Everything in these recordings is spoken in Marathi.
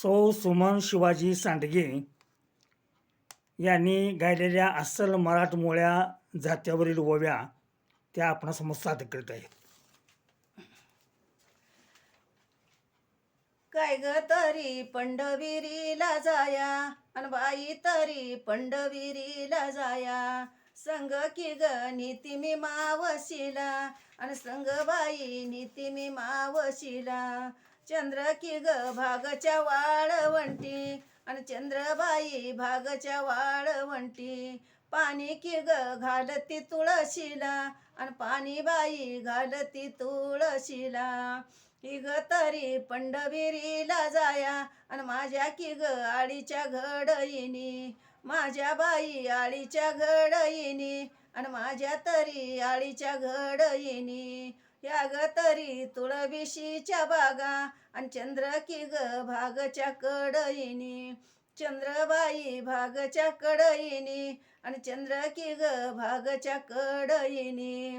सौ सुमन शिवाजी सांडगे यांनी गायलेल्या अस्सल मराठमोळ्या जात्यावरील ओव्या त्या आपणासमोर सादर करीत आहेत काय ग तरी पंढविरीला जाया अन बाई तरी पंढविरीला जाया. संग की ग नीती मी मावशीला अन संग बाई नीती मी मावशीला. चंद्र की ग भागच्या वाळवंटी आणि चंद्रबाई भागच्या वाळवंटी पाणी की ग घालती तुळशीला आणि पाणी बाई घालती तुळशीला. ही ग तरी पंढरीला जाया आणि माझ्या की ग आळीच्या घडईनी. माझ्या बाई आळीच्या घडईनी आणि माझ्या तरी आळीच्या घडईनी. या ग तरी तुळबिशीच्या बागा आणि चंद्र की ग भागच्या कडईनी चंद्रबाई भागच्या कडईनी आणि चंद्र की ग भागच्या कडईनी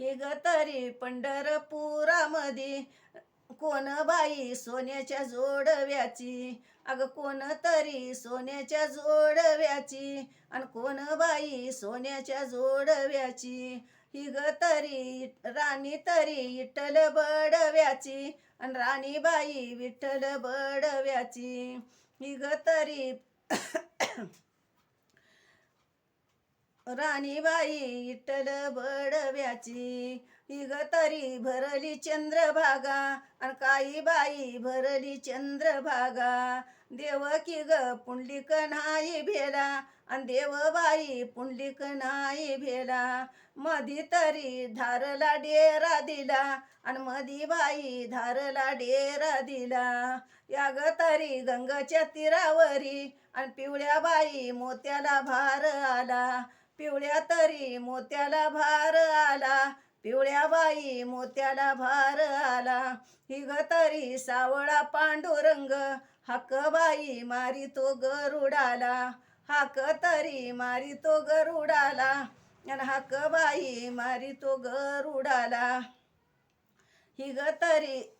हे ग तरी पंढरपुरामध्ये कोण बाई सोन्याच्या जोडव्याची? अगं कोण तरी सोन्याच्या जोडव्याची? आणि कोण बाई सोन्याच्या जोडव्याची? ही ग तरी राणी तरी विठ्ठल बडव्याची आणि राणीबाई विठ्ठल बडव्याची. ही ग तरी राणीबाई इटल बडव्याची. इग तरी भरली चंद्रभागा आणि काही बाई भरली चंद्रभागा. देव की ग पुंडलिक नाही भेला आणि देवबाई पुंडलिक नाही भेला. मधी तरी धारला डेरा दिला आणि मधी बाई धारला डेरा दिला. या ग तरी गंगाच्या तीरावरी आणि पिवळ्या बाई मोत्याला भार आला. पिवळ्या तरी मोत्याला भार आला. पिवळ्या बाई मोत्याला भार आला. हिग तरी सावळा पांडुरंग हाक बाई मारी तो गरुडाला. हाक तरी मारी तो गरुडाला आणि हाक बाई मारी तो गरुडाला. हिग तरी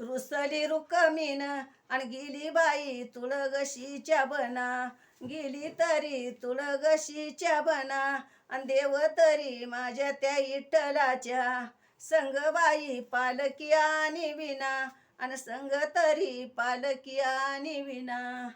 रुसली रुकमीन आणि गेली बाई तुळगशीच्या बना. गेली तरी तुळगशीच्या बना आणि देव तरी माझ्या त्या इठ्ठलाच्या संगबाई पालकी आणि विना आणि संग तरी पालकी आणि विना.